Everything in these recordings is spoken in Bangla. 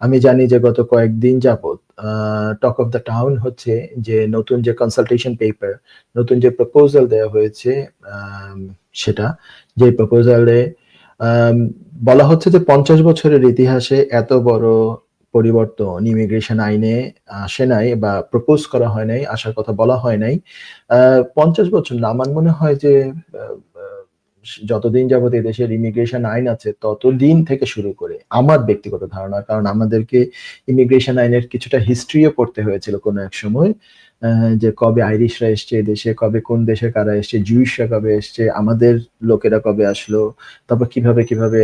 আমি জানি যে গত কয়েকদিন যাবৎ টক অফ দ্য টাউন হচ্ছে যে নতুন যে কনসালটেশন পেপার নতুন যে প্রপোজাল দেওয়া হয়েছে সেটা, যে প্রপোজালে বলা হচ্ছে যে পঞ্চাশ বছরের ইতিহাসে এত বড় পরিবর্তন ইমিগ্রেশন আইনে আসে নাই বা প্রপোজ করা হয় নাই, আসার কথা বলা হয় নাই। পঞ্চাশ বছর না, আমার মনে হয় যে যতদিন যাবৎ দেশের ইমিগ্রেশন আইন আছে, ততদিন থেকে শুরু করে আমার ব্যক্তিগত ধারণা, কারণ আমাদেরকে ইমিগ্রেশন আইনের কিছুটা হিস্ট্রিও করতে হয়েছিল কোনো এক সময় যে কবে আইরিশরা এসছে দেশে, কবে কোন দেশে কারা এসছে জুইশরা কবে এসছে, আমাদের লোকেরা কবে আসলো, তারপর কীভাবে কীভাবে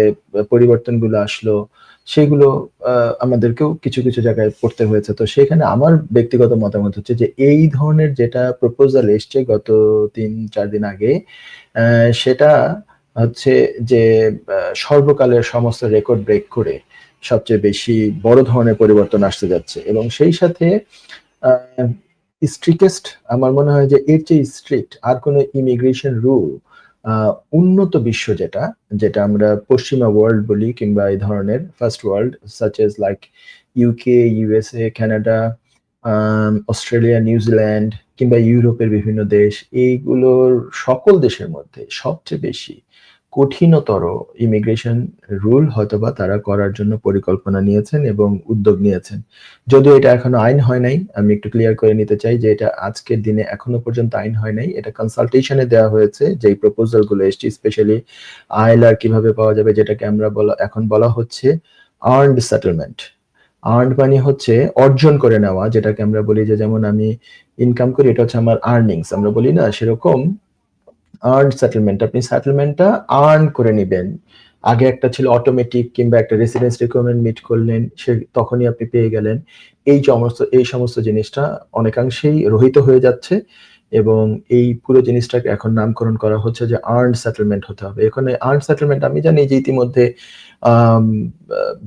পরিবর্তনগুলো আসলো, সেগুলো আমাদেরকেও কিছু কিছু জায়গায় পড়তে হয়েছে। তো সেখানে আমার ব্যক্তিগত মতামত হচ্ছে যে এই ধরনের যেটা প্রপোজাল এসছে গত তিন, চার দিন আগে সেটা হচ্ছে যে সর্বকালের সমস্ত রেকর্ড ব্রেক করে সবচেয়ে বেশি বড় ধরনের পরিবর্তন আসতে যাচ্ছে এবং সেই সাথে স্ট্রিকেস্ট আমার মনে হয় যে এর চেয়ে স্ট্রিক্ট আর কোনো ইমিগ্রেশন রুল উন্নত বিশ্ব যেটা যেটা আমরা পশ্চিমা ওয়ার্ল্ড বলি কিংবা এই ধরনের first world such as like UK USA Canada Australia New Zealand কিংবা ইউরোপের বিভিন্ন দেশ, এইগুলোর সকল দেশের মধ্যে সবচেয়ে বেশি কঠিনতর ইমিগ্রেশন রুল হয়তোবা তারা করার জন্য পরিকল্পনা নিয়েছেন এবং উদ্যোগ নিয়েছেন। যদিও এটা এখনও আইন হয় নাই, আমি একটু ক্লিয়ার করে নিতে চাই যে এটা আজকের দিনে এখনও পর্যন্ত আইন হয় নাই। এটা কনসালটেশনে দেওয়া হয়েছে যে প্রপোজালগুলো এসছে স্পেশালি আইএলআর কীভাবে পাওয়া যাবে, যেটাকে আমরা বলা, এখন বলা হচ্ছে আর্নড সেটেলমেন্ট আর্ন মানে হচ্ছে অর্জন করে নেওয়া, যেটাকে আমরা বলি যে যেমন আমি ইনকাম করি, এটা হচ্ছে আমার আর্নিংস আমরা বলি না সেরকম আর্ন সেটেলমেন্ট আপনি সেটেলমেন্টটা আর্ন করে নেবেন। আগে একটা ছিল অটোমেটিক কিংবা একটা রেসিডেন্স রিকোয়ারমেন্ট মিট করলেন, সে তখনই আপনি পেয়ে গেলেন। এই সমস্ত এই সমস্ত জিনিসটা অনেকাংশেই রহিত হয়ে যাচ্ছে। এবং এই পুরো জিনিসটাকে এখন নামকরণ করা হচ্ছে যে আর্ন সেটেলমেন্ট হতে হবে। এখানে আর্ন সেটেলমেন্ট আমি জানি যে ইতিমধ্যে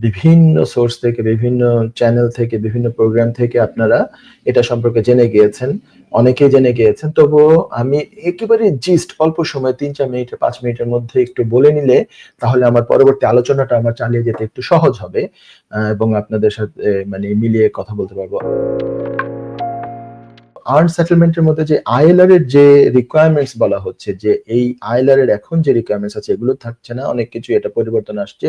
বিভিন্ন সোর্স থেকে, বিভিন্ন চ্যানেল থেকে, বিভিন্ন প্রোগ্রাম থেকে আপনারা এটা সম্পর্কে জেনে গিয়েছেন, অনেকেই জেনে গিয়েছেন। তবুও আমি একেবারে জিস্ট অল্প সময়, তিন চার মিনিটের পাঁচ মিনিটের মধ্যে একটু বলে নিলে তাহলে আমার পরবর্তী আলোচনাটা আমার চালিয়ে যেতে একটু সহজ হবে এবং আপনাদের সাথে মানে মিলিয়ে কথা বলতে পারব। আর্ন সেটেলমেন্টের মধ্যে যে আইএলআর এর যে রিকোয়ারমেন্টস বলা হচ্ছে, যে এই আইএলআর এর এখন যে রিকোয়ারমেন্টস আছে, এগুলো থাকছে না, অনেক কিছু এটা পরিবর্তন আসছে।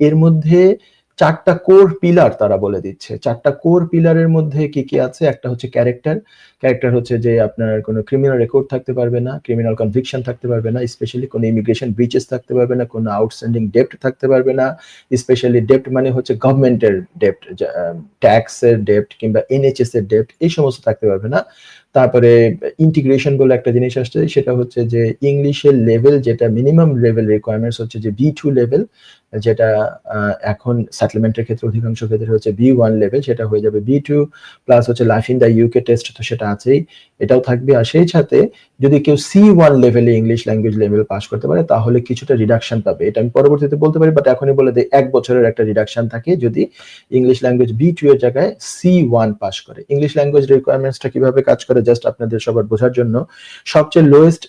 এর মধ্যে চারটা কোর পিলার তারা বলে দিচ্ছে। চারটা কোর পিলারের মধ্যে কি কি আছে? একটা হচ্ছে ক্যারেক্টার ক্যারেক্টার হচ্ছে যে আপনার কোনো ক্রিমিনাল রেকর্ড থাকতে পারবে না ক্রিমিনাল কনভিকশন থাকতে পারবে না স্পেশালি কোনো ইমিগ্রেশন ব্রিচেস থাকতে পারবে না, কোনো আউটস্ট্যান্ডিং ডেপ্ট থাকতে পারবে না স্পেশালি ডেপ্ট মানে হচ্ছে গভর্নমেন্টের ডেপ্ট ট্যাক্সের ডেপ্ট কিংবা এনএচএস এর ডেপ্ট এই সমস্ত থাকতে পারবে না। তারপরে ইন্টিগ্রেশন বলে একটা জিনিস আসছে, সেটা হচ্ছে যে ইংলিশের লেভেল যেটা মিনিমাম লেভেল রিকোয়ারমেন্টস হচ্ছে যে বি টু লেভেল যেটা এখন সেটেলমেন্টের ক্ষেত্রে অধিকাংশ ক্ষেত্রে হচ্ছে বি ওয়ান লেভেল সেটা হয়ে যাবে বি টু প্লাস হচ্ছে life in the UK test তো সেটা আছেই, এটাও থাকবে। আর সেই সাথে যদি কেউ সি ওয়ান লেভেলে ইংলিশ ল্যাঙ্গুয়েজ লেভেল পাস করতে পারে, তাহলে কিছুটা রিডাকশন পাবে। এটা আমি পরবর্তীতে বলতে পারি বাট এখনই বলে দিই, এক বছরের একটা রিডাকশন থাকে যদি ইংলিশ ল্যাঙ্গুয়েজ বি টু এর জায়গায় সি ওয়ান পাস করে। ইংলিশ ল্যাঙ্গুয়েজ রিকোয়ারমেন্টসটা কীভাবে কাজ করে জাস্ট আপনাদের সবার বোঝার জন্য, সবচেয়ে লোয়েস্ট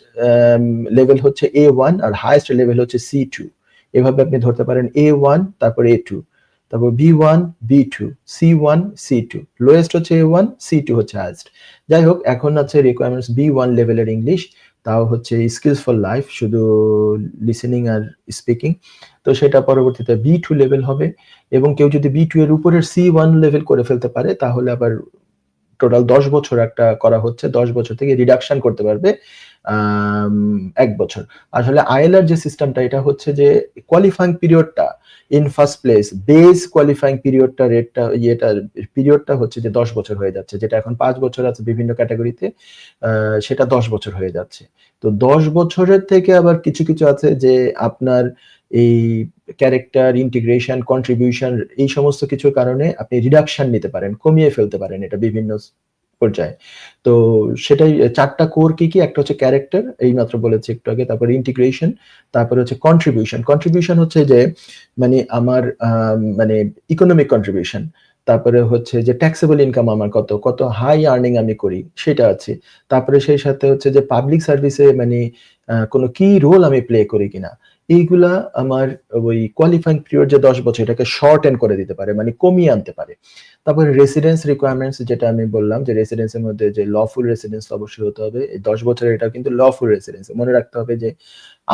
লেভেল হচ্ছে এ ওয়ান আর হাইয়েস্ট লেভেল হচ্ছে সি টু এভাবে আপনি ধরতে পারেন এ ওয়ান তারপর এ টু তারপর B one B two C one C two lowest হচ্ছে এ ওয়ান সি টু হচ্ছে হায়েস্ট যাই হোক, এখন আছে রিকোয়ারমেন্টস বি ওয়ান লেভেলের ইংলিশ তাও হচ্ছে স্কিলস ফর লাইফ শুধু লিসেনিং আর স্পিকিং তো সেটা পরবর্তীতে বি টু লেভেল হবে, এবং কেউ যদি বি টু এর উপরের সি ওয়ান লেভেল করে ফেলতে পারে, তাহলে আবার টোটাল দশ বছর একটা করা হচ্ছে, দশ বছর থেকে রিডাকশন করতে পারবে এক বছর। আসলে আইএলআর যে সিস্টেমটা এটা হচ্ছে যে qualifying পিরিয়ডটা in first place base qualifying পিরিয়ডটা রেটটা ইয়েটা পিরিয়ডটা হচ্ছে যে দশ বছর হয়ে যাচ্ছে, যেটা এখন পাঁচ বছর আছে বিভিন্ন ক্যাটাগরিতে সেটা দশ বছর হয়ে যাচ্ছে। তো দশ বছরের থেকে আবার কিছু কিছু আছে যে আপনার এই ক্যারেক্টার ইন্টিগ্রেশন কন্ট্রিবিউশন এই সমস্ত কিছুর কারণে আপনি রিডাকশন নিতে পারেন কমিয়ে ফেলতে পারেন এটা বিভিন্ন পর্যায়ে। তো সেটাই চারটা কোর কি কি? একটা হচ্ছে ক্যারেক্টার এই মাত্র বলেছি একটু আগে তারপর ইন্টিগ্রেশন তারপরে হচ্ছে কন্ট্রিবিউশন কন্ট্রিবিউশন হচ্ছে যে মানে আমার আম, মানে ইকোনমিক কন্ট্রিবিউশন তারপরে হচ্ছে যে ট্যাক্সেবল ইনকাম আমার কত কত হাই আর্নিং আমি করি সেটা আছে। তারপরে সেই সাথে হচ্ছে যে পাবলিক সার্ভিসে মানে কোনো কি রোল আমি প্লে করি কিনা এইগুলা আমার ওই কোয়ালিফাইং পিরিয়ড যে 10 বছর, এটাকে শর্ট এন্ড করে দিতে পারে মানে কমিয়ে আনতে পারে। তারপরে রেসিডেন্স রিকোয়ারমেন্টস যেটা আমি বললাম, যে রেসিডেন্সের মধ্যে যে লফুল রেসিডেন্স অবশ্যই হতে হবে। এই 10 বছরের এটা কিন্তু লফুল রেসিডেন্স। মনে রাখতে হবে যে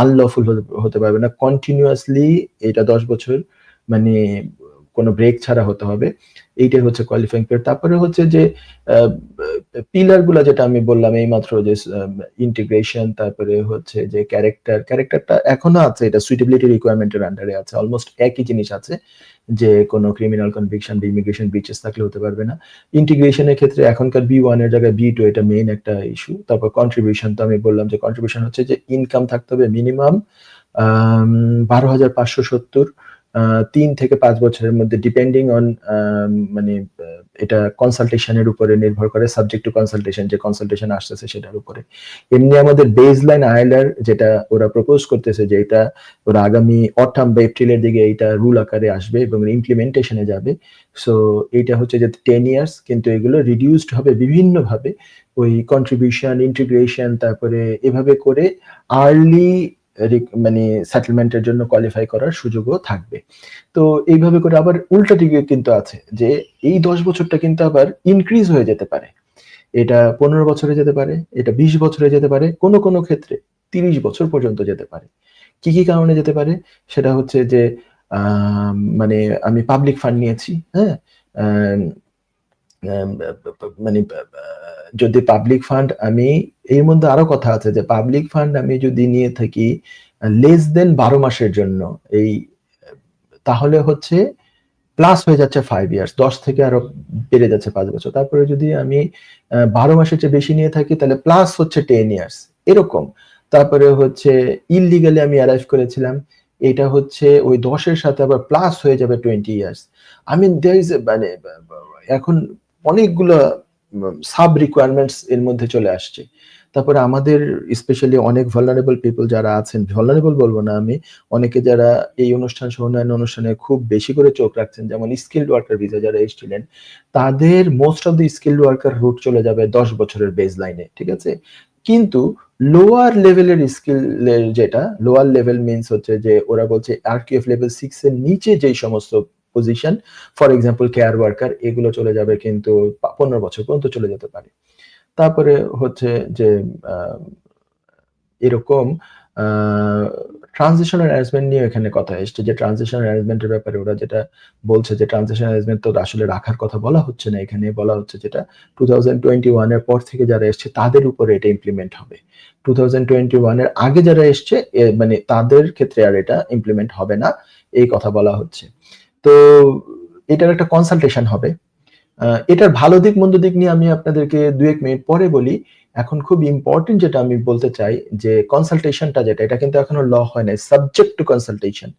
আনলফুল হতে পারবে না। কন্টিনিউয়াসলি এটা 10 বছর মানে কোনো ব্রেক ছাড়া হতে হবে। এইটাই হচ্ছে কোয়ালিফাইং পিরিয়ড। তারপরে হচ্ছে যে আ পিলারগুলা যেটা আমি বললাম এই মাত্র যে ইন্টিগ্রেশন তারপরে হচ্ছে যে ক্যারেক্টার, ক্যারেক্টারটা এখনও আছে এটা সুইটেবিলিটি রিকোয়ারমেন্ট এর আন্ডারে আছে। অলমোস্ট একই জিনিস আছে। যে কোনো ক্রিমিনাল কনভিকশন বা ইমিগ্রেশন ব্রিচেস থাকলে হতে পারবে না। ইন্টিগ্রেশনের ক্ষেত্রে এখনকার B1 এর জায়গায় বি টু এটা মেইন একটা ইস্যু। তারপর কন্ট্রিবিউশন তো আমি বললাম যে কন্ট্রিবিউশন হচ্ছে যে ইনকাম থাকতে হবে মিনিমাম আম ১২,৫৭০ আ ৩ থেকে পাঁচ বছরের মধ্যে ডিপেন্ডিং অন মানে এটা কনসালটেশন এর উপরে নির্ভর করে সাবজেক্ট টু কনসালটেশন যে কনসালটেশন আসতেছে সেটার উপরে। এমনি আমাদের বেজ লাইন আইএলআর যেটা ওরা প্রপোজ করতেছে যে এটা ওরা আগামী অটাম বা এপ্রিল এর দিকে এইটা রুল আকারে আসবে এবং ইমপ্লিমেন্টেশনে যাবে। সো এইটা হচ্ছে যে টেন ইয়ার্স কিন্তু এগুলো রিডিউসড হবে বিভিন্নভাবে ওই কন্ট্রিবিউশন, ইন্টিগ্রেশন তারপরে এভাবে করে আর্লি মানে সেটেলমেন্ট এর জন্য কোয়ালিফাই করার সুযোগও থাকবে। তো এইভাবে করে আবার উল্টা দিকে কিন্তু আছে যে এই 10 বছরটা কিন্তু আবার ইনক্রিজ হয়ে যেতে পারে। এটা 15 বছরে যেতে পারে, এটা 20 বছরে যেতে পারে, কোনো, কোনো ক্ষেত্রে 30 বছর পর্যন্ত যেতে পারে। কি, কি কারণে যেতে পারে? সেটা হচ্ছে যে মানে আমি পাবলিক ফান্ড নিয়েছি, হ্যাঁ? আম আম মানে যদি পাবলিক ফান্ড আমি, এর মধ্যে আরও কথা আছে যে পাবলিক ফান্ড আমি যদি নিয়ে থাকি লেস দেন 12 মাসের জন্য, এই, তাহলে হচ্ছে প্লাস হয়ে যাচ্ছে ফাইভ ইয়ার্স 10 থেকে আরও বেড়ে যাচ্ছে পাঁচ বছর। তারপরে যদি আমি বারো মাসের চেয়ে বেশি নিয়ে থাকি, তাহলে প্লাস হচ্ছে টেন ইয়ার্স এরকম। তারপরে হচ্ছে ইললিগালি আমি অ্যারাইভ করেছিলাম। এটা হচ্ছে ওই দশের সাথে আবার প্লাস হয়ে যাবে 20 ইয়ার্স। There is a মানে এখন অনেকগুলা সাব রিকোয়ারমেন্টস এর মধ্যে চলে আসছে। তারপরে আমাদের স্পেশালি অনেক ভালনারেবল পিপল যারা আছেন, ভালনারেবল বলব না আমি, অনেকে যারা এই অনুষ্ঠান অন্যান্য অনুষ্ঠানে খুব বেশি করে চোখ রাখছেন যেমন স্কিলড ওয়ার্কার ভিসা যারা এসেছিলেন, তাদের most of the skilled worker route চলে যাবে 10 বছরের বেজ লাইনে ঠিক আছে? কিন্তু লোয়ার লেভেলের স্কিলের যেটা লোয়ার লেভেল মিনস হচ্ছে যে ওরা বলছে আর আরকিউএফ লেভেল সিক্স এর নিচে যেই সমস্ত position for example care worker এগুলো চলে যাবে কিন্তু পনেরো বছর পর্যন্ত চলে যেতে পারে। তারপরে হচ্ছে যে এরকম ট্রানজিশন অ্যারেঞ্জমেন্ট নিয়ে এখানে কথা এসছে যে ট্রানজিশন অ্যারেঞ্জমেন্ট এর ব্যাপারে ওরা যেটা বলছে যে ট্রানজিশন অ্যারেঞ্জমেন্ট তো আসলে রাখার কথা বলা হচ্ছে না এখানে বলা হচ্ছে যেটা 2021 এর পর থেকে যারা এসছে তাদের উপরে এটা ইমপ্লিমেন্ট হবে। 2021 এর আগে যারা এসছে মানে তাদের ক্ষেত্রে আর এটা ইমপ্লিমেন্ট হবে না এই কথা বলা হচ্ছে। তো এটার একটা কনসালটেশন হবে। এটার ভালো দিক, মন্দ দিক নিয়ে আমি আপনাদেরকে ২-১ মিনিট পরে বলি। এখন খুব ইম্পর্টেন্ট যেটা আমি বলতে চাই যে কনসালটেশনটা যেটা, এটা কিন্তু এখনও ল হয় নাই। Subject to consultation.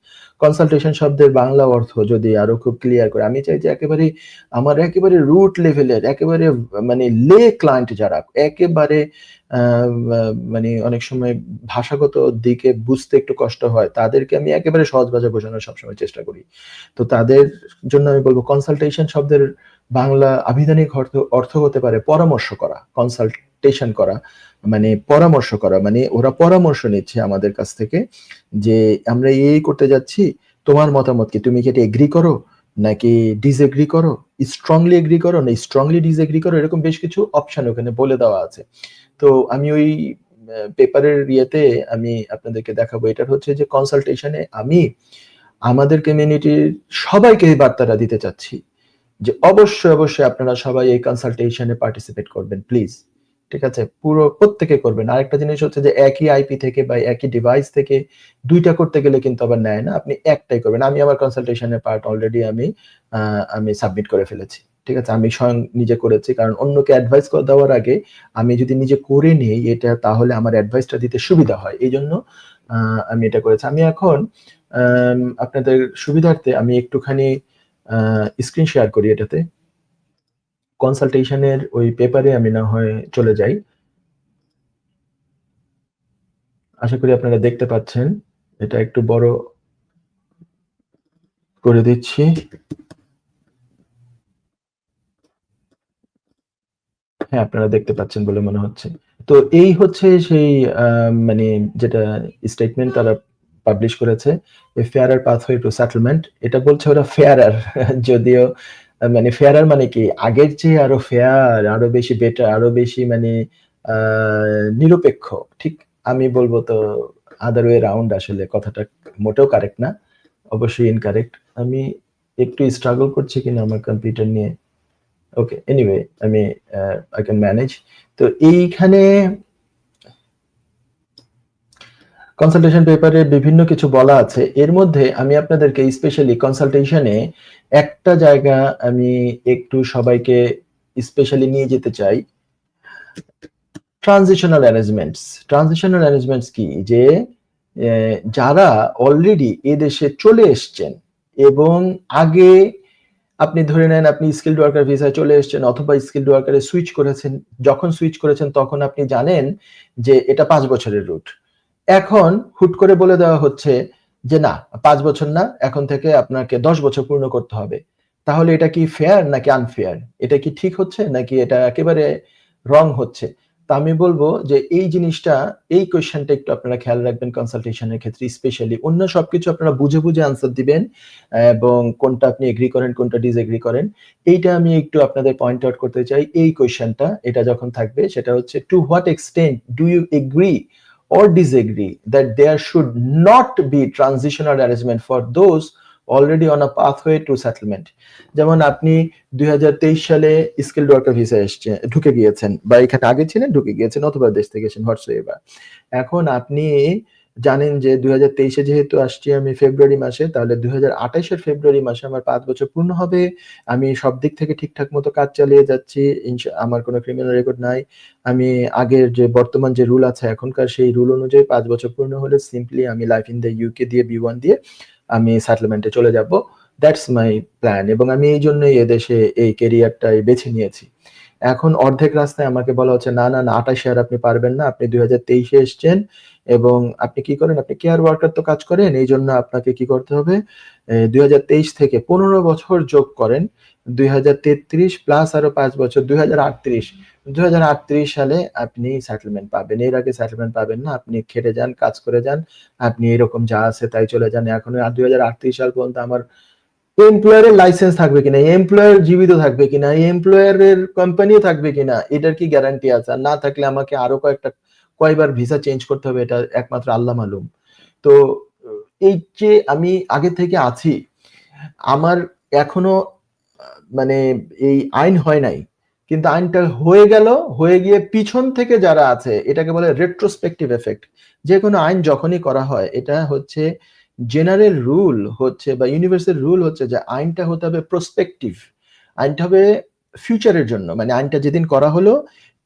কনসালটেশন শব্দের বাংলা অর্থ যদি আরও খুব ক্লিয়ার করে, আমি চাই যে একেবারে আমার একেবারে রুট লেভেলের একেবারে মানে লে ক্লায়েন্ট যারা, একেবারে মানে অনেক সময় ভাষাগত দিকে বুঝতে একটু কষ্ট হয়। তাদেরকে আমি একেবারে সহজ ভাষায় বোঝানোর সবসময় চেষ্টা করি। তো তাদের জন্য আমি বলব কনসালটেশন শব্দের বাংলা আভিধানিক অর্থ অর্থ হতে পারে পরামর্শ করা। কনসালটেশন করা মানে পরামর্শ করা। মানে ওরা পরামর্শ নিচ্ছে আমাদের কাছ থেকে যে আমরা এই, করতে যাচ্ছি। তোমার মতামত কি? তুমি কি এটা এগ্রি করো? নাকি ডিসএগ্রি করো? স্ট্রংলি এগ্রি করো না স্ট্রংলি ডিসএগ্রি করো? এরকম বেশ কিছু অপশন ওখানে বলে দেওয়া আছে। তো আমি ওই পেপারের ইয়েতে আমি আপনাদেরকে দেখাবো। এটার হচ্ছে যে কনসালটেশনে আমি আমাদের কমিউনিটির সবাইকে এই বার্তাটা দিতে চাচ্ছি। যে অবশ্যই, অবশ্যই আপনারা সবাই এই কনসালটেশন পার্টিসিপেট করবেন প্লিজ। ঠিক আছে? পুরো প্রত্যেকে করবেন। আরেকটা জিনিস হচ্ছে যে একই আইপি থেকে বা একই ডিভাইস থেকে দুইটা করতে গেলে কিন্তু আবার নেয় না। আপনি একটাই করবেন। আমি আমার কনসালটেশন এর পার্ট অলরেডি আমি আমি সাবমিট করে ফেলেছি। ঠিক আছে? আমি স্বয়ং নিজে করেছি। কারণ অন্যকে অ্যাডভাইস করে দেওয়ার আগে আমি যদি নিজে করে নিই এটা, তাহলে আমার অ্যাডভাইসটা দিতে সুবিধা হয়। এই জন্য আমি এটা করেছি। আমি এখন আপনাদের সুবিধার্থে আমি একটুখানি স্ক্রিন শেয়ার করি এটাতে। কনসালটেশন এর ওই পেপারে আমি না হয় চলে যাই। আশা করি আপনারা দেখতে পাচ্ছেন। এটা একটু বড় করে দিচ্ছি। হ্যাঁ, আপনারা দেখতে পাচ্ছেন বলে মনে হচ্ছে। তো এই হচ্ছে সেই মানে যেটা স্টেটমেন্ট তারা পাবলিশ করেছে ফেয়ারার পাথওয়ে টু সেটেলমেন্ট এটা বলছে ওরা ফেয়ারার যদিও মানে ফেয়ারার মানে কি? আগের চেয়ে আরও ফেয়ার আরও বেশি বেটার আরও বেশি মানে নিরপেক্ষ। ঠিক আমি বলব তো আদার ওয়ে রাউন্ড আসলে কথাটা মোটেও কারেক্ট না, অবশ্যই ইনকারেক্ট আমি একটু স্ট্রাগল করছি কিনা আমার কম্পিউটার নিয়ে। ওকে এনিওয়ে আমি আই ক্যান ম্যানেজ তো এইখানে কনসালটেশন পেপারে বিভিন্ন কিছু বলা আছে। এর মধ্যে আমি আপনাদেরকে স্পেশালি কনসালটেশনে একটা জায়গা আমি একটু সবাইকে স্পেশালি নিয়ে যেতে চাই। ট্রানজিশনাল অ্যারেঞ্জমেন্টস ট্রানজিশনাল অ্যারেঞ্জমেন্টস কি? যে যারা অলরেডি এদেশে চলে এসছেন এবং আগে আপনি ধরে নেন আপনি স্কিল্ড ওয়ার্কার ভিসায় চলে এসেছেন অথবা স্কিল্ড ওয়ার্কারে সুইচ করেছেন, যখন সুইচ করেছেন তখন আপনি জানেন যে এটা পাঁচ বছরের রুট এখন হুট করে বলে দেওয়া হচ্ছে যে না, পাঁচ বছর না, এখন থেকে আপনাকে দশ বছর পূর্ণ করতে হবে। তাহলে এটা কি ফেয়ার নাকি আনফেয়ার এটা কি ঠিক হচ্ছে নাকি এটা একেবারে রং হচ্ছে? তা আমি বলব যে এই জিনিসটা, এই কোয়েশ্চেনটা একটু আপনারা খেয়াল রাখবেন কনসালটেশনের ক্ষেত্রে স্পেশালি অন্য সবকিছু আপনারা বুঝে বুঝে আনসার দিবেন, এবং কোনটা আপনি এগ্রি করেন, কোনটা ডিসএগ্রি করেন। এইটা আমি একটু আপনাদের পয়েন্ট আউট করতে চাই, এই কোয়েশ্চেনটা এটা যখন থাকবে, সেটা হচ্ছে to what extent do you agree or disagree that there should not be transitional arrangement for those already on a pathway to settlement যেমন আপনি দুই হাজার তেইশ সালে স্কিল ওয়ার্কার ভিসা এসছে ঢুকে গিয়েছেন বা এখানে আগে ছিলেন ঢুকে গিয়েছেন অথবা দেশ থেকে এসেছেন হোয়াটসঅ্যাপ এখন আপনি জানেন যে দুই হাজার তেইশে যেহেতু আসছি আমি ফেব্রুয়ারি মাসে, তাহলে দুই হাজার আঠাশের ফেব্রুয়ারি মাসে আমার পাঁচ বছর পূর্ণ হবে। আমি সব দিক থেকে ঠিকঠাক মতো কাজ চালিয়ে যাচ্ছি। আমার কোনো ক্রিমিনাল রেকর্ড নাই। আমি আগের যে বর্তমান যে রুল আছে, এখনকার সেই রুল অনুযায়ী পাঁচ বছর পূর্ণ হলে সিম্পলি আমি লাইফ ইন দ্য ইউকে দিয়ে বি ওয়ান দিয়ে আমি সেটেলমেন্টে চলে যাব। দ্যাটস মাই প্ল্যান এবং আমি এই জন্যই এদেশে এই কেরিয়ারটাই বেছে নিয়েছি। এখন অর্ধেক রাস্তায় আমাকে বলা হচ্ছে, না না না আঠাশে আর আপনি পারবেন না, আপনি দুই হাজার তেইশে এসছেন এবং আপনি কি করেন? আপনি কেয়ার ওয়ার্কার তো কাজ করেন, এই জন্য আপনাকে কি করতে হবে? দুই হাজার তেইশ থেকে পনেরো বছর যোগ করেন, দুই হাজার তেত্রিশ প্লাস আরও পাঁচ বছর, দুই হাজার আটত্রিশ। দুই হাজার আটত্রিশ সালে আপনি সেটেলমেন্ট পাবেন। এর আগে সেটেলমেন্ট পাবেন না, আপনি খেটে যান, কাজ করে যান, আপনি এরকম যা আছে তাই চলে যান। এখন দুই হাজার আটত্রিশ সাল পর্যন্ত আমার এমপ্লয়ারের লাইসেন্স থাকবে কিনা এমপ্লয়ার জীবিত থাকবে কিনা এমপ্লয়ারের কোম্পানিও থাকবে কিনা, এটার কি গ্যারান্টি আছে? আর না থাকলে আমাকে আরও কয়েকটা, কয়বার ভিসা চেঞ্জ করতে হবে, এটা একমাত্র আল্লাহ মালুম। তো এই যে আমি আগে থেকে আছি, আমার এখনও মানে এই আইন হয় নাই, কিন্তু আইনটা হয়ে গেল, হয়ে গিয়ে পিছন থেকে যারা আছে, এটাকে বলে রেট্রোস্পেক্টিভ এফেক্ট যে কোনো আইন যখনই করা হয়, এটা হচ্ছে জেনারেল রুল হচ্ছে বা ইউনিভার্সাল রুল হচ্ছে যে আইনটা হতে হবে প্রসপেক্টিভ আইনটা হবে ফিউচারের জন্য মানে আইনটা যেদিন করা হলো,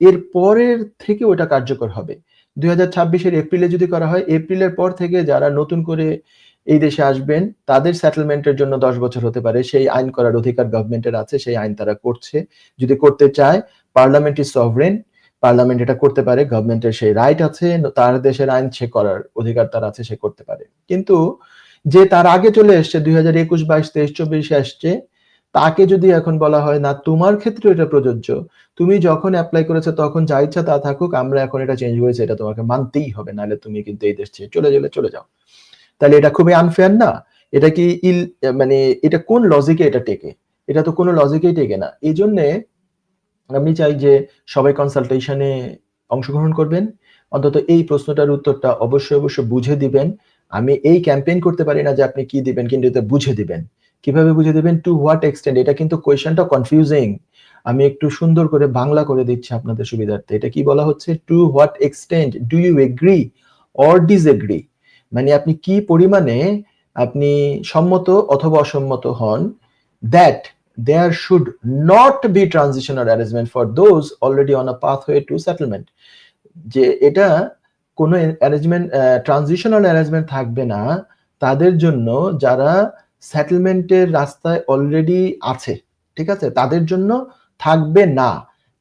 এর পরের থেকে ওটা কার্যকর হবে। দুই হাজার ছাব্বিশের এপ্রিলে যদি করা হয়, এপ্রিলের পর থেকে যারা নতুন করে এই দেশে আসবেন, তাদের সেটেলমেন্টের জন্য দশ বছর হতে পারে। সেই আইন করার অধিকার গভর্নমেন্টের আছে, সেই আইন তারা করছে। যদি করতে চায় পার্লামেন্ট ইজ সভরেন পার্লামেন্ট এটা করতে পারে, গভর্নমেন্টের সেই রাইট আছে, তার দেশের আইন সে করার অধিকার তার আছে, সে করতে পারে। কিন্তু যে তার আগে চলে এসছে, দুই হাজার একুশ, বাইশ, তেইশ, চব্বিশে আসছে, তাকে যদি এখন বলা হয়, না, তোমার ক্ষেত্রে এটা প্রযোজ্য। তুমি যখন অ্যাপ্লাই করেছ, তখন যা ইচ্ছা তা থাকুক, আমরা এখন এটা চেঞ্জ করেছি, এটা তোমাকে মানতেই হবে, নাহলে তুমি কিন্তু এই দেশ ছেড়ে চলে গেলে চলে যাও। তাহলে এটা খুবই আনফেয়ার না? এটা কি ইল মানে এটা কোন লজিকে এটা টেকে? এটা তো কোনো লজিকেই টেকে না। এই জন্যে আমি চাই যে সবাই কনসালটেশনে অংশগ্রহণ করবেন। অন্তত এই প্রশ্নটার উত্তরটা অবশ্যই অবশ্যই বুঝে দিবেন। আমি এই ক্যাম্পেইন করতে পারি না যে আপনি কি দিবেন, কিন্তু এটা বুঝে দিবেন। কীভাবে বুঝে দিবেন? টু হোয়াট এক্সটেন্ট এটা কিন্তু কোয়েশনটা কনফিউজিং আমি একটু সুন্দর করে বাংলা করে দিচ্ছি আপনাদের সুবিধার্থে। এটা কি বলা হচ্ছে? To what extent do you agree or disagree মানে আপনি কি পরিমাণে আপনি সম্মত অথবা অসম্মত হন? That there should not be transitional arrangement for those already on a pathway to settlement. যে এটা কোনো অ্যারেঞ্জমেন্ট ট্রানজিশনাল অ্যারেঞ্জমেন্ট থাকবে না, তাদের জন্য যারা সেটেলমেন্টের রাস্তায় অলরেডি আছে, ঠিক আছে? তাদের জন্য থাকবে না।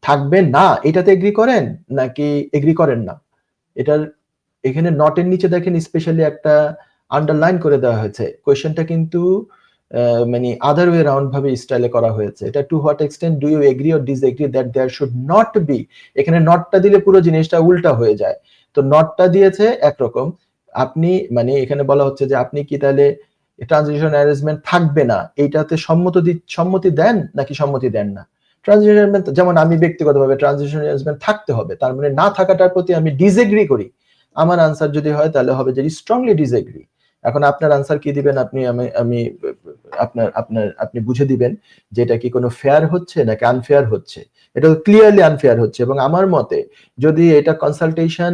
থাকবে না, এটাতে এগ্রি করেন নাকি এগ্রি করেন না? এটার এখানে নটের নিচে দেখেন স্পেশালি একটা আন্ডারলাইন করে দেওয়া হয়েছে। কোয়েশ্চেনটা কিন্তু মানে আদার ওয়ে রাউন্ড ভাবে স্টাইলে করা হয়েছে। এটা to what extent do you agree or disagree that there should not be এখানে নটটা দিলে পুরো জিনিসটা উল্টা হয়ে যায়। তো নটটা দিয়েছে একরকম। আপনি মানে এখানে বলা হচ্ছে যে আপনি কি তাহলে ট্রানজিশন অ্যারেঞ্জমেন্ট থাকবে না? এইটাতে সম্মত সম্মতি দেন নাকি সম্মতি দেন না? ট্রানজিশন অ্যারেঞ্জমেন্ট যেমন আমি ব্যক্তিগতভাবে ট্রানজিশন অ্যারেঞ্জমেন্ট থাকতে হবে, তার মানে না থাকাটার প্রতি আমি ডিসএগ্রি করি। আমার আনসার যদি হয় তাহলে হবে যে স্ট্রংলি ডিসএগ্রি এখন আপনার আনসার কি দিবেন? আপনি আমি আমি আপনার আপনার, আপনি বুঝে দিবেন যে এটা কি কোনো ফেয়ার হচ্ছে নাকি আনফেয়ার হচ্ছে। এটা ক্লিয়ারলি আনফেয়ার হচ্ছে এবং আমার মতে যদি এটা কনসালটেশন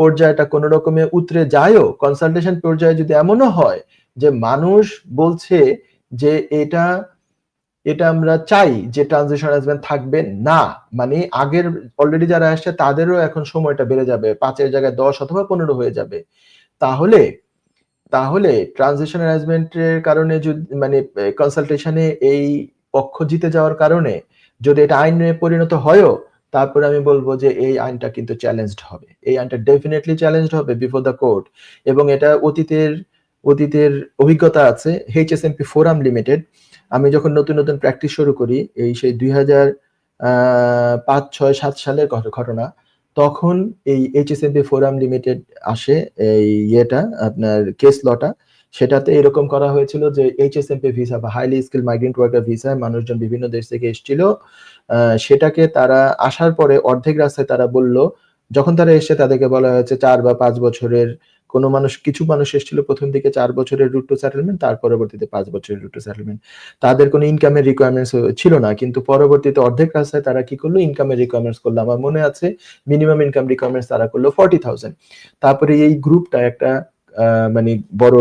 পর্যায়টা কোনো রকমে উতরে যায়ও কনসালটেশন পর্যায়ে যদি এমনও হয় যে মানুষ বলছে যে এটা এটা আমরা চাই যে ট্রানজিশন অ্যারেঞ্জমেন্ট থাকবে, না মানে আগের অলরেডি যারা আসছে তাদেরও এখন সময়টা বেড়ে যাবে, পাঁচের জায়গায় দশ অথবা পনেরো হয়ে যাবে। তাহলে তাহলে ট্রানজিশন অ্যারেঞ্জমেন্টের কারণে যদি মানে কনসালটেশনে এই পক্ষ জিতে যাওয়ার কারণে যদি এটা আইনে পরিণত হয়ও, তারপরে আমি বলব যে এই আইনটা কিন্তু চ্যালেঞ্জড হবে। এই আইনটা ডেফিনেটলি চ্যালেঞ্জড হবে বিফোর দ্য কোর্ট এবং এটা অতীতের অতীতের অভিজ্ঞতা আছে। এইচএসএমপি ফোরাম লিমিটেড আমি যখন নতুন নতুন প্র্যাকটিস শুরু করি, এই সেই দুই হাজার পাঁচ, ছয়, সাত সালের ঘটনা তখন এই এইচএসএমপি ফোরাম লিমিটেড আসে এই ইয়েটা, আপনার কেস লটা সেটাতে এরকম করা হয়েছিল যে এইচএসএমপি ভিসা বা হাইলি স্কিল মাইগ্রেন্ট ওয়ার্কার ভিসায় মানুষজন বিভিন্ন দেশ থেকে এসেছিল। সেটাকে তারা আসার পরে অর্ধেক রাস্তায় তারা বলল, যখন তারা এসে তাদেরকে বলা হয়েছে চার বা পাঁচ বছরের কোন মানুষ, কিছু মানুষ এসেছিল প্রথম দিকে চার বছরের রুট টু সেটেলমেন্ট তার পরবর্তীতে পাঁচ বছরের রুট টু সেটেলমেন্ট তাদের কোনো ইনকামের রিকোয়ারমেন্টস ছিল না, কিন্তু পরবর্তীতে অর্ধেক রাস্তায় তারা কি করল? ইনকামের রিকোয়ারমেন্টস করল। আমার মনে আছে মিনিমাম ইনকাম রিকোয়ারমেন্টস তারা করল ফর্টি থাউজেন্ড তারপরে এই গ্রুপটা একটা মানে বড়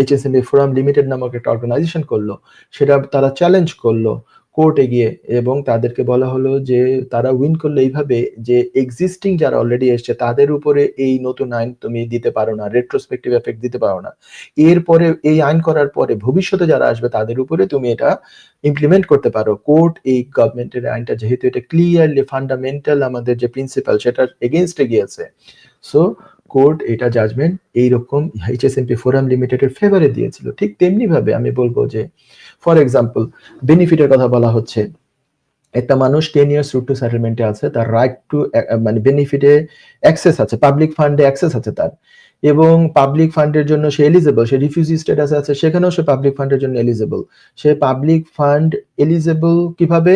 এইচএসএমএ ফোরাম লিমিটেড নামক একটা অর্গানাইজেশন করল। সেটা তারা চ্যালেঞ্জ করল। কোর্টে গিয়ে এবং তাদেরকে বলা হলো যে তারা উইন করলে এইভাবে যে এক্সিস্টিং যারা অলরেডি এসছে, তাদের উপরে এই নতুন আইন তুমি দিতে পারো না রেট্রোস্পেক্টিভ এফেক্ট দিতে পারো না। এরপরে এই আইন করার পরে ভবিষ্যতে যারা আসবে, তাদের উপরে তুমি এটা ইমপ্লিমেন্ট করতে পারো। কোর্ট এই গভর্নমেন্টের আইনটা যেহেতু এটা ক্লিয়ারলি ফান্ডামেন্টাল আমাদের যে প্রিন্সিপাল সেটার এগেনস্টে গিয়েছে। সো কোর্ট এটা জাজমেন্ট এইরকম এইচএসএমপি ফোরাম লিমিটেডের ফেভারে দিয়েছিল। ঠিক তেমনি ভাবে আমি বলব যে ফর এক্সাম্পল বেনিফিটের কথা বলা হচ্ছে, একটা মানুষ টেন ইয়ার্স রুট টু সেটেলমেন্টে আছে, তার রাইট টু মানে বেনিফিটে অ্যাক্সেস আছে পাবলিক ফান্ডে অ্যাক্সেস আছে তার। এবং পাবলিক ফান্ডের জন্য সে এলিজেবল সে রিফিউজি স্ট্যাটাস আছে, সেখানেও সে পাবলিক ফান্ডের জন্য এলিজেবল সে পাবলিক ফান্ড এলিজেবল কীভাবে?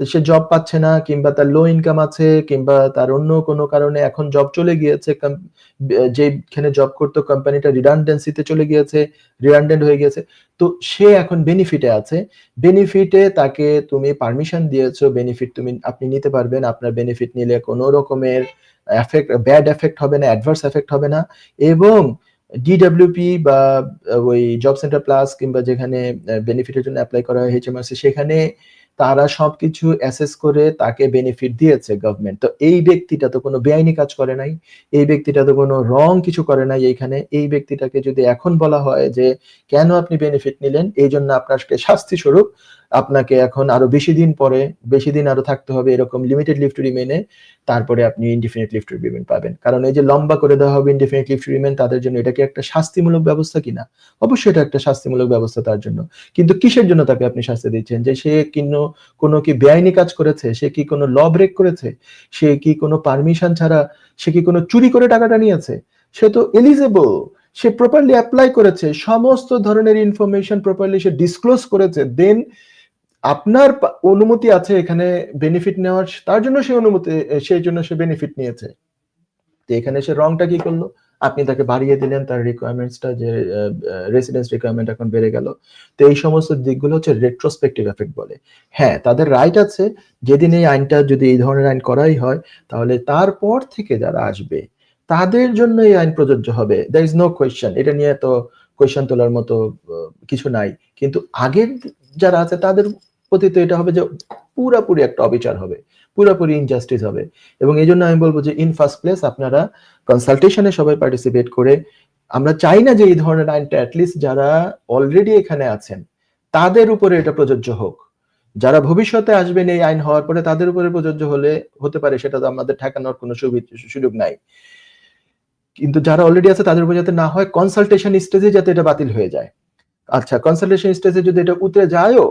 সে জব পাচ্ছে না, কিংবা তার লো ইনকাম আছে, কিংবা তার অন্য কোনো কারণে এখন জব চলে গিয়েছে যেখানে জব করতো কোম্পানিটা রিডান্ডেন্সিতে চলে গিয়েছে রিডান্ডেন্ট হয়ে গিয়েছে। তো সে এখন বেনিফিটে আছে। বেনিফিটে তাকে তুমি পারমিশন দিয়েছ বেনিফিট তুমি, আপনি নিতে পারবেন, আপনার বেনিফিট নিলে কোনো রকমের এফেক্ট ব্যাড এফেক্ট হবে না অ্যাডভার্স এফেক্ট হবে না। এবং ডিডব্লিউপি বা, ওই জব সেন্টার প্লাস কিংবা যেখানে বেনিফিটের জন্য অ্যাপ্লাই করা হয় এইচএমআরসি সেখানে তারা সবকিছু অ্যাসেস করে তাকে বেনিফিট দিয়েছে গভর্নমেন্ট তো এই ব্যক্তিটা তো কোনো বেআইনি কাজ করে নাই, এই ব্যক্তিটা তো কোনো রং কিছু করে নাই এইখানে। এই ব্যক্তিটাকে যদি এখন বলা হয় যে, কেন আপনি বেনিফিট নিলেন? এই জন্য আপনাকে শাস্তি স্বরূপ আপনাকে এখন আরও বেশি দিন পরে, বেশি দিন আরও থাকতে হবে এরকম লিমিটেড লিফট রিমেনে তারপরে আপনি ইনডিফিনিট লিফট রিমেন পাবেন। কারণ এই যে লম্বা করে দেওয়া হবে ইনডিফিনিট লিফট রিমেন তাদের জন্য এটা কি একটা শাস্তিমূলক ব্যবস্থা কিনা? অবশ্যই এটা একটা শাস্তিমূলক ব্যবস্থা তার জন্য। কিন্তু কিসের জন্য তাকে আপনি শাস্তি দিচ্ছেন? যে সে কিনো, কোনো কি বেআইনি কাজ করেছে? সে কি কোনো ল ব্রেক করেছে? সে কি কোনো পারমিশন ছাড়া, সে কি কোনো চুরি করে টাকাটা নিয়েছে? সে তো এলিজেবল সে প্রপারলি অ্যাপ্লাই করেছে। সমস্ত ধরনের ইনফরমেশন প্রপারলি সে ডিসক্লোজ করেছে। দেন আপনার অনুমতি আছে এখানে বেনিফিট নেওয়ার, তার জন্য সে অনুমতি সেই জন্য সে বেনিফিট নিয়েছে। তো এখানে সে রংটা কি করল? আপনি তাকে বাড়িয়ে দিলেন, তার রিকোয়ারমেন্টসটা যে রেসিডেন্স রিকোয়ারমেন্ট এখন বেড়ে গেল। তো এই সমস্ত দিকগুলো হচ্ছে রেট্রোস্পেক্টিভ এফেক্ট বলে। হ্যাঁ তাদের রাইট আছে, যেদিন এই আইনটা যদি এই ধরনের আইন করাই হয়, তাহলে তারপর থেকে যারা আসবে, তাদের জন্য এই আইন প্রযোজ্য হবে। দ্যার ইজ নো কোয়েশ্চেন এটা নিয়ে তো কোয়েশ্চেন তোলার মতো কিছু নাই। কিন্তু আগের যারা আছে, তাদের প্রতি এটা হবে যে পুরাপুরি একটা অবিচার হবে, পুরোপুরি ইনজাস্টিস হবে। এবং এই জন্য আমি বলব যে ইন ফার্স্ট প্লেস আপনারা কনসালটেশনে সবাই পার্টিসিপেট করে, আমরা চাই না যে এই ধরনের আইনটা অ্যাটলিস্ট যারা অলরেডি এখানে আছেন, তাদের উপরে এটা প্রযোজ্য হোক। যারা ভবিষ্যতে আসবেন এই আইন হওয়ার পরে তাদের উপরে প্রযোজ্য হলে, হতে পারে সেটা তো আমাদের ঠেকানোর কোনো সুযোগ নাই। কিন্তু যারা অলরেডি আছে তাদের উপর যাতে না হয় কনসালটেশন স্টেজে যাতে এটা বাতিল হয়ে যায়। আচ্ছা কনসালটেশন স্টেজে যদি এটা উতরে যায়ও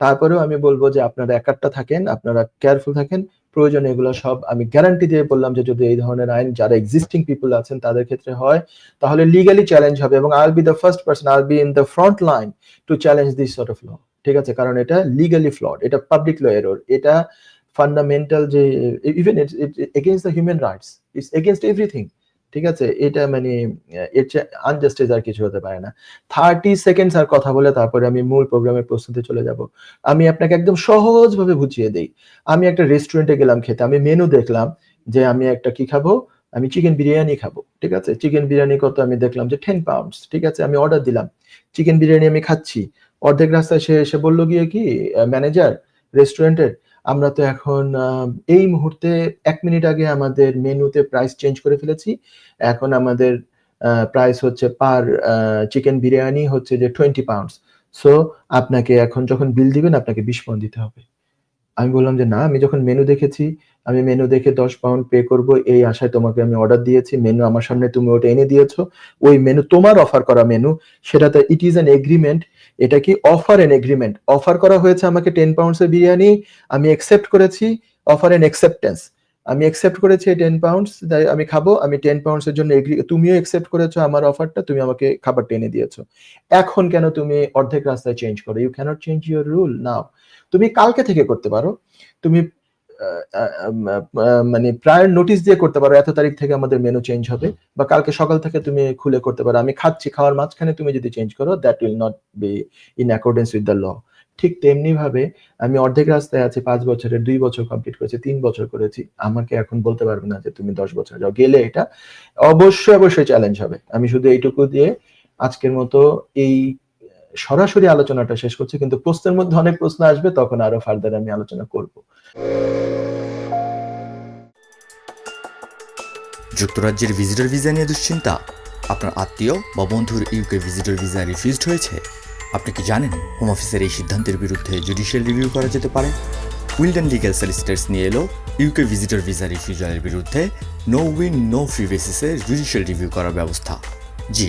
তারপরেও আমি বলব যে আপনারা একাট্টা থাকেন, আপনারা কেয়ারফুল থাকেন, প্রয়োজন এগুলো সব আমি গ্যারান্টি দিয়ে বললাম যে যদি এই ধরনের আইন যারা এক্সিস্টিং পিপল আছেন তাদের ক্ষেত্রে হয়, তাহলে লিগালি চ্যালেঞ্জ হবে এবং I be the first person I be in the front line to challenge this sort of law ঠিক আছে? কারণ এটা লিগালি ফ্লড এটা পাবলিক ল এরর এটা ফান্ডামেন্টাল যে even against the human rights it's against everything ঠিক আছে? এটা মানে এর চেয়ে আনজাস্টিস আর কিছু হতে পারে না। থার্টি সেকেন্ডস আর কথা বলে তারপরে আমি মূল প্রোগ্রামের প্রস্তুতি চলে যাব। আমি আপনাকে একদম সহজভাবে বুঝিয়ে দেই। আমি একটা রেস্টুরেন্টে গেলাম খেতে, আমি মেনু দেখলাম যে আমি একটা কি খাব? আমি চিকেন বিরিয়ানি খাব, ঠিক আছে? চিকেন বিরিয়ানি কত? আমি দেখলাম যে টেন পাউন্ডস ঠিক আছে? আমি অর্ডার দিলাম। চিকেন বিরিয়ানি আমি খাচ্ছি। অর্ধেক রাস্তায় সে এসে বলল গিয়ে কি ম্যানেজার রেস্টুরেন্টের আমরা তো এখন এই মুহূর্তে এক মিনিট আগে আমাদের মেনুতে প্রাইস চেঞ্জ করে ফেলেছি। এখন আমাদের প্রাইস হচ্ছে পার চিকেন বিরিয়ানি হচ্ছে যে টোয়েন্টি পাউন্ডস সো আপনাকে এখন যখন বিল দিবেন, আপনাকে বিশ পাউন্ড দিতে হবে। আমি বললাম যে, না, আমি যখন মেনু দেখেছি, আমি মেনু দেখে দশ পাউন্ড পে করব, এই আশায় তোমাকে আমি অর্ডার দিয়েছি মেনু আমার সামনে তুমি ওটা এনে দিয়েছ, ওই মেনু তোমার অফার করা মেনু সেটাতে ইট ইজ অ্যান এগ্রিমেন্ট এটা কি অফার এন এগ্রিমেন্ট অফার করা হয়েছে আমাকে টেন পাউন্ডস এর বিরিয়ানি, আমি একসেপ্ট করেছি অফার এন অ্যাকসেপ্টেন্স আমি একসেপ্ট করেছি টেন পাউন্ডস তাই আমি খাব, আমি টেন পাউন্ডস এর জন্য এগ্রি তুমিও একসেপ্ট করেছ আমার অফারটা তুমি আমাকে খাবারটা এনে দিয়েছ। এখন কেন তুমি অর্ধেক রাস্তায় চেঞ্জ করো? You can't change your rule now তুমি কালকে থেকে করতে পারো। তুমি মানে প্রায়র নোটিশ দিয়ে করতে পারো এত তারিখ থেকে আমাদের মেনু চেঞ্জ হবে বা কালকে সকাল থেকে তুমি খুলে করতে পারো। আমি খাচ্ছি, খাওয়ার মাঝখানে তুমি যদি চেঞ্জ করো that will not be in accordance with the law ঠিক তেমনি ভাবে আমি অর্ধেক রাস্তায় আছি, পাঁচ বছরের, দুই বছর কমপ্লিট করেছি, তিন বছর করেছি। আমাকে এখন বলতে পারবে না যে তুমি দশ বছর যাও। গেলে এটা অবশ্যই অবশ্যই চ্যালেঞ্জ হবে। আমি শুধু এইটুকু দিয়ে আজকের মতো এই সরাসরি আলোচনাটা শেষ করছি, কিন্তু প্রশ্নের মধ্যে অনেক প্রশ্ন আসবে, তখন আরও ফার্দার আমি আলোচনা করব। যুক্তরাজ্যের ভিজিটর ভিসা নিয়ে দুশ্চিন্তা? আপনার আত্মীয় বা বন্ধুর ইউকে ভিজিটর ভিসা রিফিউজড হয়েছে? আপনি কি জানেন হোম অফিসের এই সিদ্ধান্তের বিরুদ্ধে জুডিশিয়াল রিভিউ করা যেতে পারে? উইলডেন লিগ্যাল সলিসিটার্স নিয়ে এলো ইউকে ভিজিটর ভিসা রিফিউজালের বিরুদ্ধে নো উইন নো ফি বেসিসে জুডিশিয়াল রিভিউ করার ব্যবস্থা। জি